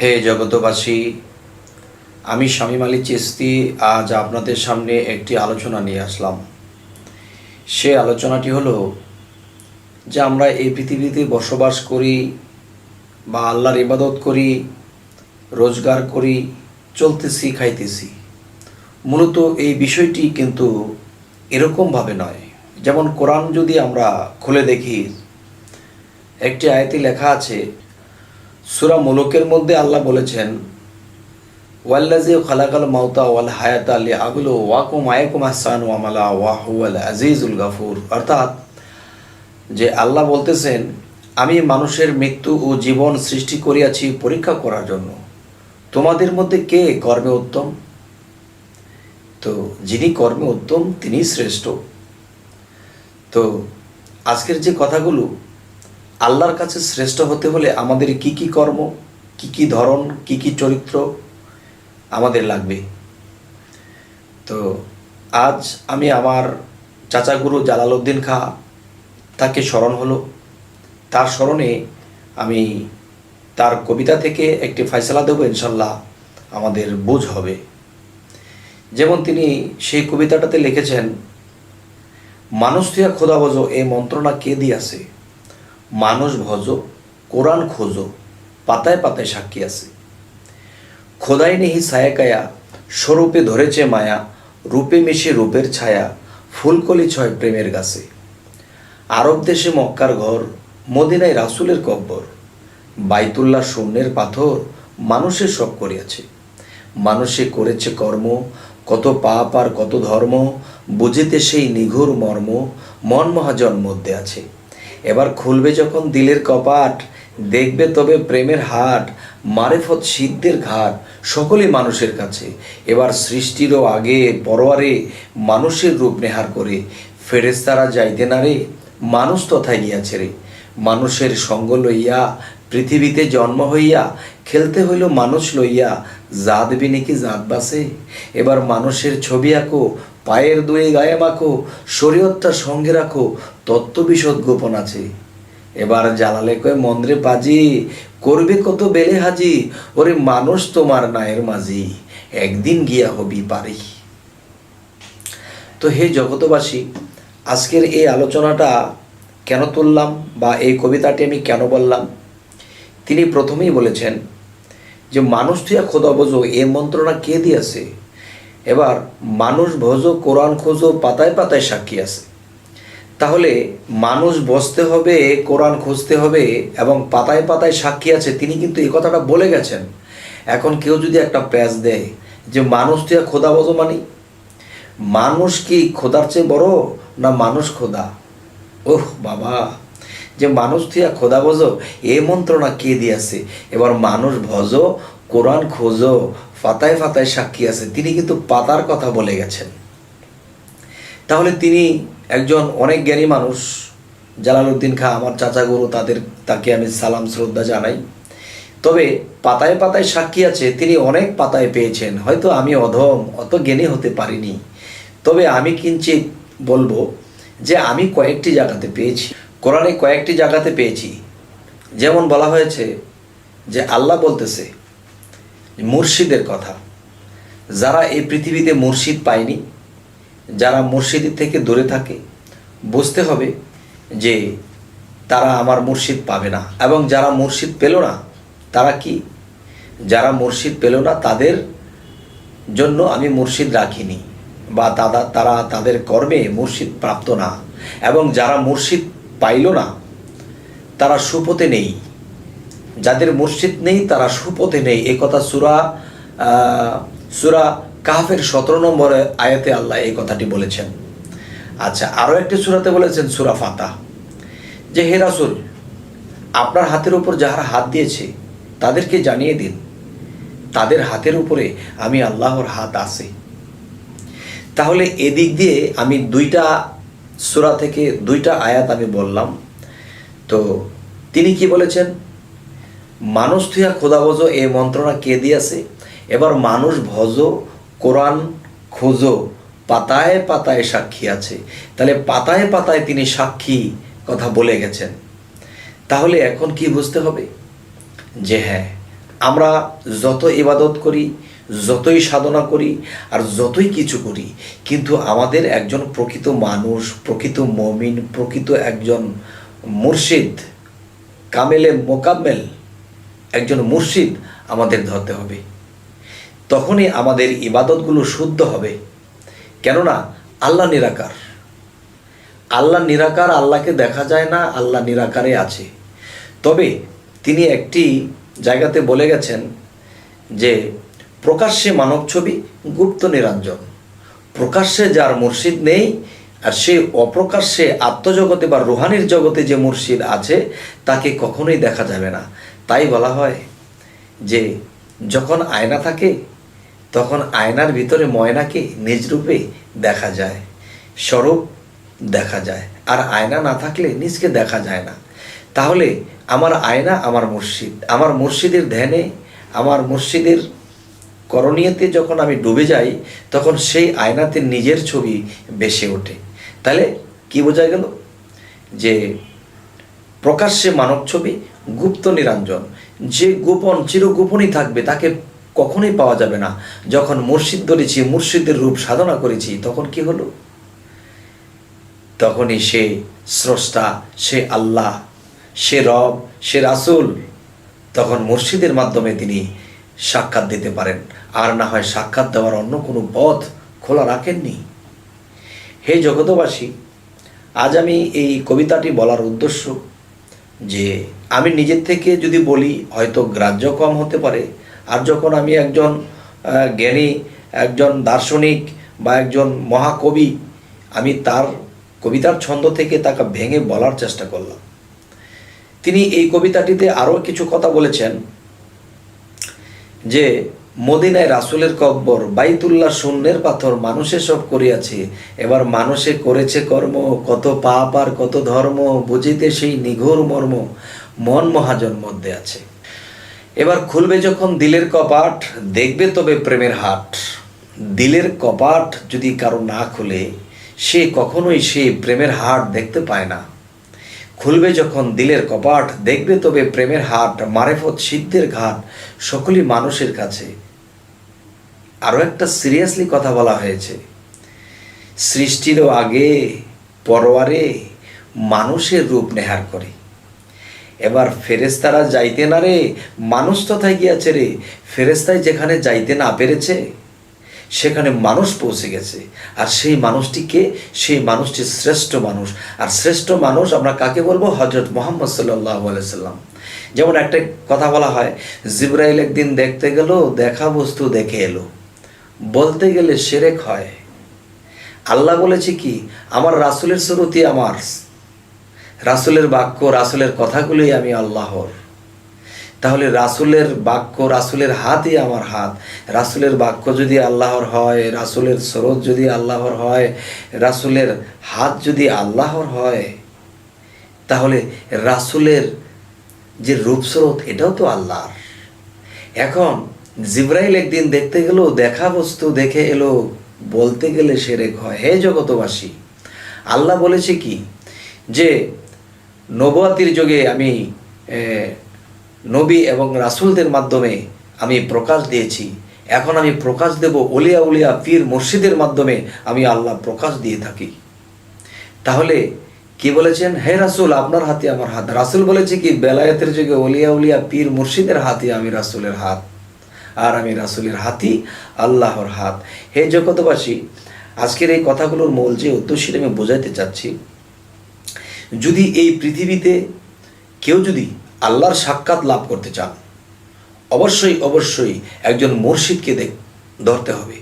হে জগতবাসী আমি স্বামী মালিক চিস্তি আজ আপনাদের সামনে একটি আলোচনা নিয়ে আসলাম। সে আলোচনাটি হলো যে আমরা এই পৃথিবীতে বসবাস করি বা আল্লাহর ইবাদত করি, রোজগার করি, চলতেছি, খাইতেছি। মূলত এই বিষয়টি কিন্তু এরকমভাবে নয়। যেমন কোরআন যদি আমরা খুলে দেখি, একটি আয়তি লেখা আছে সুরা মুলুকের মধ্যে আল্লাহ বলেছেন ওয়াল্লাজি খালাকাল মাউতা ওয়াল হায়াত আলী আগুলো ওয়াকুম আয়কুম আহসান ওয়ামালা ওয়াহুয়াল আজিজুল গাফুর। অর্থাৎ যে আল্লাহ বলতেছেন, আমি মানুষের মৃত্যু ও জীবন সৃষ্টি করিয়াছি পরীক্ষা করার জন্য। তোমাদের মধ্যে কে কর্মে উত্তম? তো যিনি কর্মে উত্তম তিনি শ্রেষ্ঠ। তো আজকের যে কথাগুলো আল্লাহর কাছে শ্রেষ্ঠ হতে হলে আমাদের কি কি কর্ম, কি কি ধরন, কি কি চরিত্র আমাদের লাগবে। তো আজ আমি আমার চাচা গুরু জালালউদ্দিন খা তাকে স্মরণ হলো। তার স্মরণে আমি তার কবিতা থেকে একটি ফয়সলা দেবো, ইনশাল্লাহ আমাদের বুঝ হবে। যেমন তিনি সেই কবিতাটাতে লিখেছেন, মানুষ তুয়া খোদা বজো এই মন্ত্রণা কে দিয়াছে? মানুষ ভজ, কোরআন খোঁজো, পাতায় পাতায় সাক্ষী আছে। খোদাই নেহি ছায়াকায়া স্বরূপে ধরেছে মায়া, রূপে মিশে রূপের ছায়া, ফুলকলি ছয় প্রেমের গাছে। আরব দেশে মক্কার ঘর, মদিনায় রাসুলের কব্বর। বাইতুল্লাহ শূন্যের পাথর মানুষের সব করিয়াছে। মানুষে করেছে কর্ম, কত পাপ আর কত ধর্ম, বুঝিতে সেই নিঘুর মর্ম মন মহাজন মধ্যে আছে এবার খুলবে যখন দিলের কপাট, দেখবে তবে প্রেমের হাট, মারেফত সিদ্ধের ঘাট, সকলই মানুষের কাছে। এবার সৃষ্টিরও আগে পরোয়ারে মানুষের রূপ নেহার করে। ফেরেস্তারা যাইতে না রে, মানুষ তথায় গিয়াছে রে। মানুষের সঙ্গ লইয়া পৃথিবীতে জন্ম হইয়া, খেলতে হইল মানুষ লইয়া, জাত বিনে কি জাত বাসে? এবার মানুষের ছবি আঁকো পায়ের দুয়ে গায়ে মাখো শরীয়তটা সঙ্গে রাখো তত্ত্ব বিশদ গোপন আছে। এবার জ্বালালে কয়ে মন্দ্রে পাজি, করবে কত বেলে হাজি, ওরে মানুষ তোমার নায়ের মাঝি, একদিন গিয়া হবি পারি। তো হে জগতবাসী আজকের এই আলোচনাটা কেন তুললাম বা এই কবিতাটি আমি কেন বললাম? তিনি প্রথমেই বলেছেন যে, মানুষ তুইয়া খোদা বোঝো এ মন্ত্রণা কে দিয়েছে? এবার মানুষ ভোজো কোরআন খোঁজো পাতায় পাতায় সাক্ষী আছে। তাহলে মানুষ বসতে হবে, কোরআন খুঁজতে হবে এবং পাতায় পাতায় সাক্ষী আছে, তিনি কিন্তু এই কথাটা বলে গেছেন। এখন কেউ যদি একটা প্যাচ দেয় যে মানুষ তুই খোদা বোঝো মানি? মানুষ কি খোদার চেয়ে বড় না মানুষ খোদা? ওহ, বাবা, যে মানুষ তুইয়া খোদা বোঝো এ মন্ত্রণা কে দিয়েছে? এবার মানুষ ভজো, কোরআন খোঁজো পাতায় পাতায় সাক্ষী আছে, তিনি কিন্তু পাতার কথা বলে গেছেন। তাহলে তিনি একজন অনেক জ্ঞানী মানুষ, জালালউদ্দিন খা, আমার চাচা গুরু, তাদের, তাকে আমি সালাম, শ্রদ্ধা জানাই। তবে পাতায় পাতায় সাক্ষী আছে, তিনি অনেক পাতায় পেয়েছেন, হয়তো আমি অধম, অত জ্ঞানী হতে পারিনি। তবে আমি কিঞ্চিত বলব যে আমি কয়েকটি জায়গাতে পেয়েছি, কোরআনে কয়েকটি জায়গাতে পেয়েছি। যেমন বলা হয়েছে যে আল্লাহ বলতেছে মুর্শিদের কথা। যারা এই পৃথিবীতে মুর্শিদ পায়নি, যারা মুর্শিদের থেকে দূরে থাকে, বুঝতে হবে যে তারা আমার মুর্শিদ পাবে না। এবং যারা মুর্শিদ পেল না, তারা কি? যারা মুর্শিদ পেল না, তাদের জন্য আমি মুর্শিদ রাখিনি। বা তারা তারা তাদের কর্মে মুর্শিদ প্রাপ্ত না। এবং যারা মুর্শিদ পাইল না, তারা সুপথে নেই। যাদের মসজিদ নেই, তারা সুপথে নেই। এ কথা সুরা সুরা কাহাফের সতেরো নম্বরে আয়াতে আল্লাহ এই কথাটি বলেছেন। আচ্ছা আরও একটি সুরাতে বলেছেন সুরা ফাতা যে হে রাসুল, আপনার হাতের উপর যাহারা হাত দিয়েছে, তাদেরকে জানিয়ে দিন। তাদের হাতের উপরে আমি আল্লাহর হাত আছে। তাহলে এদিক দিয়ে আমি দুইটা সুরা থেকে দুইটা আয়াত আমি বললাম। তো তিনি কি বলেছেন? মানুষ থুয়া খোদা ভজ, এই মন্ত্রণা কে দিয়েছে? এবার মানুষ ভজ, কোরআন খোঁজো, পাতায় পাতায় সাক্ষী আছে। তাহলে পাতায় পাতায় তিনি সাক্ষী কথা বলে গেছেন। তাহলে এখন কি বুঝতে হবে? যে হ্যাঁ আমরা যত ইবাদত করি, যতই সাধনা করি, আর যতই কিছু করি, কিন্তু আমাদের একজন প্রকৃত মানুষ, প্রকৃত মমিন, প্রকৃত একজন মুর্শিদ, কামেলে মোকাম্মেল একজন মুর্শিদ আমাদের ধরতে হবে। তখনই আমাদের ইবাদতগুলো শুদ্ধ হবে। কেননা, আল্লাহ নিরাকার। আল্লাহ নিরাকার, আল্লাহকে দেখা যায় না, আল্লাহ নিরাকারে আছে। তবে তিনি একটি জায়গাতে বলে গেছেন যে, প্রকাশ্যে মানব ছবি, গুপ্ত নিরঞ্জন। প্রকাশ্যে যার মুর্শিদ নেই, আর সে অপ্রকাশ্যে আত্মজগতে বা রুহানির জগতে যে মুর্শিদ আছে, তাকে কখনোই দেখা যাবে না। তাই বলা হয় যে, যখন আয়না থাকে, তখন আয়নার ভিতরে ময়নাকে নিজ রূপে দেখা যায়, স্বরূপ দেখা যায়। আর আয়না না থাকলে নিজকে দেখা যায় না। তাহলে আমার আয়না আমার মুর্শিদ। আমার মুর্শিদের ধ্যানে, আমার মুর্শিদের করণীয়তে যখন আমি ডুবে যাই, তখন সেই আয়নাতে নিজের ছবি বেসে ওঠে। তাহলে কি বোঝা গেল? যে, প্রকাশ্যে মানব ছবি গুপ্ত নিরঞ্জন। যে গোপন, চিরগোপনই থাকবে, তাকে কখনোই পাওয়া যাবে না। যখন মুর্শিদ ধরেছি, মুর্শিদের রূপ সাধনা করেছি, তখন কি হলো? তখনই সে স্রষ্টা, সে আল্লাহ, সে রব, সে রাসুল, তখন মুর্শিদের মাধ্যমে তিনি সাক্ষাৎ দিতে পারেন। আর না হয় সাক্ষাৎ দেওয়ার অন্য কোনো পথ খোলা রাখেননি। হে জগতবাসী আজ আমি এই কবিতাটি বলার উদ্দেশ্য যে আমি নিজের থেকে যদি বলি, হয়তো গ্রাহ্য কম হতে পারে। আর যখন আমি একজন জ্ঞানী, একজন দার্শনিক বা একজন মহাকবি, আমি তার কবিতার ছন্দ থেকে তাকে ভেঙে বলার চেষ্টা করলাম। তিনি এই কবিতাটিতে আরও কিছু কথা বলেছেন যে মদিনায় রাসুলের কব্বর, বাইতুল্লাহ শূন্যের পাথর মানুষে সব করিয়াছে। এবার মানুষে করেছে কর্ম, কত পাপ আর কত ধর্ম, বুঝিতে সেই নিঘোর মর্ম, মন মহাজন মধ্যে আছে। এবার খুলবে যখন দিলের কপাট, দেখবে তবে প্রেমের হাট। দিলের কপাট যদি কারও না খুলে, সে কখনোই সে প্রেমের হাট দেখতে পায় না। খুলবে যখন দিলের কপাট, দেখবে তবে প্রেমের হাট, মারেফত সিদ্ধের ঘাট, সকলই মানুষের কাছে। আরও একটা সিরিয়াসলি কথা বলা হয়েছে। সৃষ্টিরও আগে পরোয়ারে মানুষের রূপ নেহার করে। এবার ফেরেস্তারা যাইতে না রে, মানুষ তথায় গিয়াছে রে। ফেরেস্তায় যেখানে যাইতে না পেরেছে, সেখানে মানুষ পৌঁছে গেছে। আর সেই মানুষটিকে সেই মানুষটি শ্রেষ্ঠ মানুষ। আর শ্রেষ্ঠ মানুষ আমরা কাকে বলব? হজরত মোহাম্মদ সাল্লাহ সাল্লাম। যেমন একটা কথা বলা হয়, জিব্রাইল একদিন দেখতে গেল, দেখা বস্তু দেখে এলো। বলতে গেলে সেরেক হয়। আল্লাহ বলেছে কি, আমার রাসুলের সুরতি আমার। রাসুলের বাক্য, রাসুলের কথাগুলোই আমি আল্লাহর। তাহলে রাসুলের বাক্য, রাসুলের হাতই আমার হাত। রাসুলের বাক্য যদি আল্লাহর হয়, রাসুলের স্রোত যদি আল্লাহর হয়, রাসুলের হাত যদি আল্লাহর হয়, তাহলে রাসুলের যে রূপস্রোত, এটাও তো আল্লাহর। এখন জিব্রাইল একদিন দেখতে গেল, দেখা বস্তু দেখে এলো, বলতে গেলে সেরে হয় হে জগতবাসী আল্লাহ বলেছে কি যে, নবয়াতির যুগে আমি নবী এবং রাসূলদের মাধ্যমে আমি প্রকাশ দিয়েছি। এখন আমি প্রকাশ দেব উলিয়া উলিয়া পীর মুর্শিদের মাধ্যমে আমি আল্লাহ প্রকাশ দিয়ে থাকি। তাহলে কি বলেছেন? হে রাসূল, আপনার হাতে আমার হাত। রাসূল বলেছে কি, বেলায়েতের যুগে উলিয়া উলিয়া পীর মুর্শিদের হাতে আমি রাসূলের হাত। আর আমি রাসুলের হাতি, আল্লাহর হাত। হে জগতবাসী আজকের এই কথাগুলোর মূল যে উদ্দেশ্যটা আমি বোঝাইতে চাচ্ছি। যদি এই পৃথিবীতে কেউ যদি আল্লাহর সাক্ষাৎ লাভ করতে চান, অবশ্যই অবশ্যই একজন মুর্শিদকে দেখ, ধরতে হবে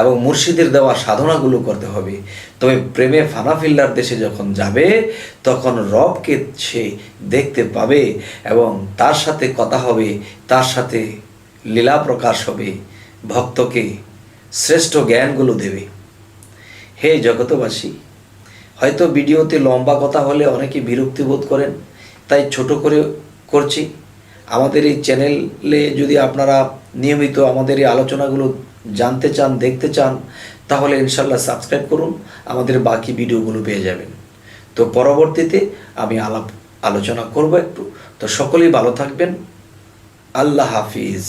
এবং মুর্শিদের দেওয়া সাধনাগুলো করতে হবে। তবে প্রেমে ফানাফিল্লার দেশে যখন যাবে, তখন রবকে সে দেখতে পাবে এবং তার সাথে কথা হবে, তার সাথে লীলা প্রকাশ হবে, ভক্তকে শ্রেষ্ঠ জ্ঞানগুলো দেবে। হে জগতবাসী হয়তো ভিডিওতে লম্বা কথা হলে অনেকে বিরক্তি বোধ করেন, তাই ছোট করে করছি। আমাদের এই চ্যানেলে যদি আপনারা নিয়মিত আমাদের এই আলোচনাগুলো জানতে চান, দেখতে চান, তাহলে ইনশাল্লাহ সাবস্ক্রাইব করুন, আমাদের বাকি ভিডিওগুলো পেয়ে যাবেন। তো পরবর্তীতে আমি আলাপ আলোচনা করব একটু। তো সকলেই ভালো থাকবেন। আল্লাহ হাফিজ।